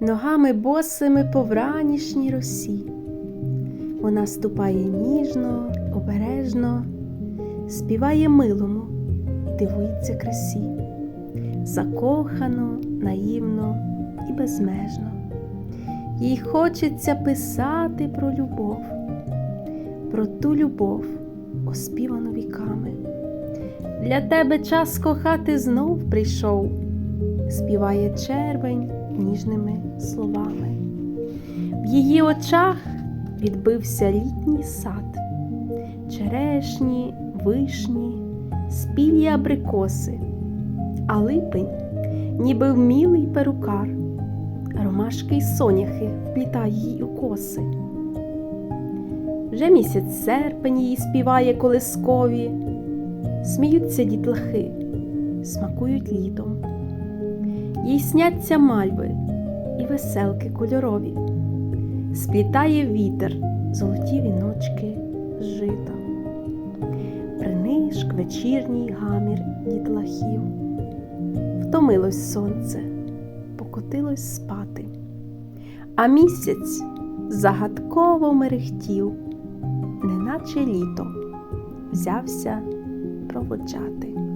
ногами босими по вранішній росі. Вона ступає ніжно, обережно, співає милому і дивується красі, закохано, наївно і безмежно. Їй хочеться писати про любов, про ту любов, оспівану віками. Для тебе час кохати знов прийшов, співає червень ніжними словами. В її очах відбився літній сад, черешні, вишні, спілі абрикоси, а липень, ніби вмілий перукар, ромашки й соняхи вплітає їй у коси. Вже місяць серпень їй співає колискові, сміються дітлахи, смакують літом. Їй сняться мальви і веселки кольорові, сплітає вітер золоті віночки з жита, принишк вечірній гамір дітлахів. Втомилось сонце, покотилось спати, а місяць загадково мерехтів, неначе літо взявся проводжати.